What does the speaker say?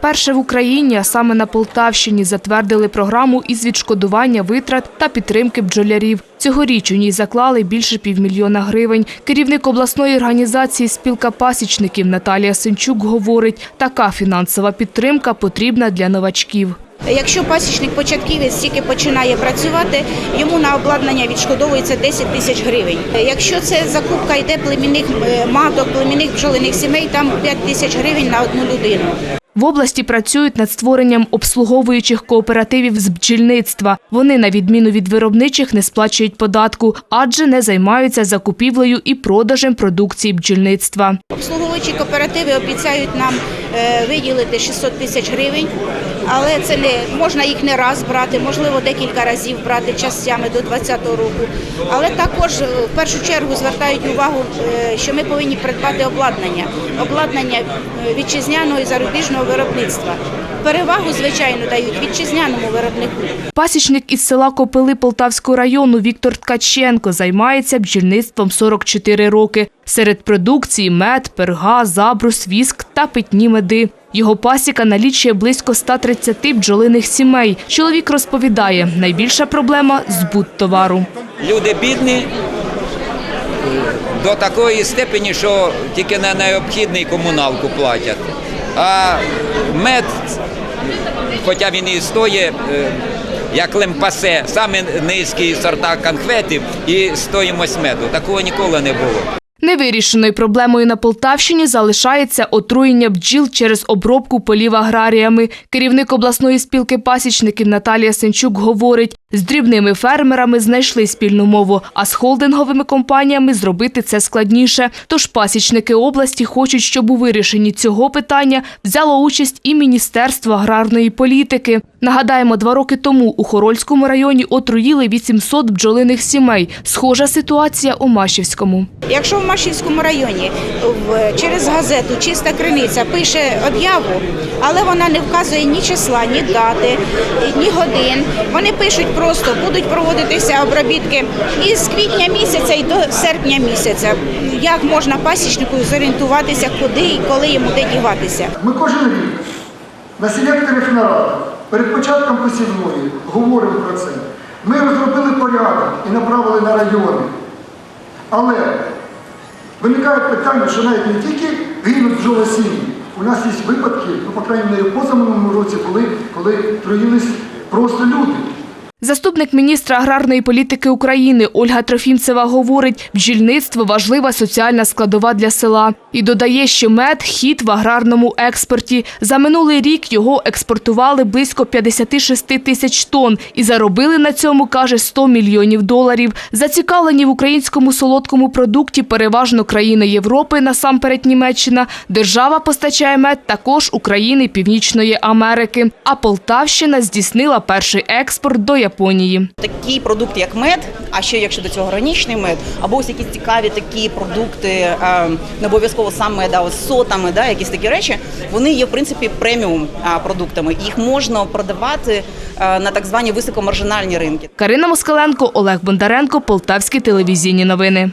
Перше в Україні, а саме на Полтавщині, затвердили програму із відшкодування витрат та підтримки бджолярів. Цьогоріч у ній заклали більше півмільйона гривень. Керівник обласної організації «Спілка пасічників» Наталія Сенчук говорить, така фінансова підтримка потрібна для новачків. Якщо пасічник початківець тільки починає працювати, йому на обладнання відшкодовується 10 тисяч гривень. Якщо це закупка йде племінних е, маток, племінних бджолиних сімей, там 5 тисяч гривень на одну людину. В області працюють над створенням обслуговуючих кооперативів з бджільництва. Вони, на відміну від виробничих, не сплачують податку, адже не займаються закупівлею і продажем продукції бджільництва. Обслуговуючі кооперативи обіцяють нам виділити 600 тисяч гривень, але це не можна їх не раз брати, можливо, декілька разів брати частями до 2020 року. Але також е, в першу чергу звертають увагу, е, що ми повинні придбати обладнання, обладнання е, вітчизняного і зарубіжного виробництва. Перевагу, звичайно, дають вітчизняному виробнику. Пасічник із села Копили Полтавського району Віктор Ткаченко займається бджільництвом 44 роки. Серед продукції мед, перга, забрус, віск та питні меди. Його пасіка налічує близько 130 бджолиних сімей. Чоловік розповідає, найбільша проблема – збут товару. Люди бідні до такої степені, що тільки на необхідний комуналку платять. А мед, хоча він і стоїть, е, як лемпасе, саме низькі сорта конхветів і стоїмость меду. Такого ніколи не було. Невирішеною проблемою на Полтавщині залишається отруєння бджіл через обробку полів аграріями. Керівник обласної спілки пасічників Наталія Сенчук говорить, з дрібними фермерами знайшли спільну мову, а з холдинговими компаніями зробити це складніше. Тож пасічники області хочуть, щоб у вирішенні цього питання взяло участь і Міністерство аграрної політики. Нагадаємо, два роки тому у Хорольському районі отруїли 800 бджолиних сімей. Схожа ситуація у Машівському. Якщо в Машівському районі через газету Чиста криниця пише об'яву, але вона не вказує ні числа, ні дати, ні годин. Вони пишуть просто, будуть проводитися обробітки із квітня місяця і до серпня місяця. Як можна пасічнику зорієнтуватися, куди і коли йому де? Ми кожен рік на селекторних нарадах перед початком посівної говоримо про це. Ми розробили порядок і направили на райони. Але виникає питання, що навіть не тільки гинуть бджоли сім'ї. У нас є випадки, ну, по крайній мірі, в позаминулому році, коли, коли труїлись просто люди. Заступник міністра аграрної політики України Ольга Трофімцева говорить, бджільництво – важлива соціальна складова для села. І додає, що мед – хід в аграрному експорті. За минулий рік його експортували близько 56 тисяч тонн і заробили на цьому, каже, 100 мільйонів доларів. Зацікавлені в українському солодкому продукті переважно країни Європи, насамперед Німеччина. Держава постачає мед також у країни Північної Америки. А Полтавщина здійснила перший експорт до Японії. Такий продукт, як мед, а ще якщо до цього гранічний мед, або ось якісь цікаві такі продукти, е, не обов'язково сам мед, а ось сотами, да, якісь такі речі, вони є в принципі преміум продуктами. Їх можна продавати е, на так звані високомаржинальні ринки. Карина Москаленко, Олег Бондаренко, Полтавські телевізійні новини.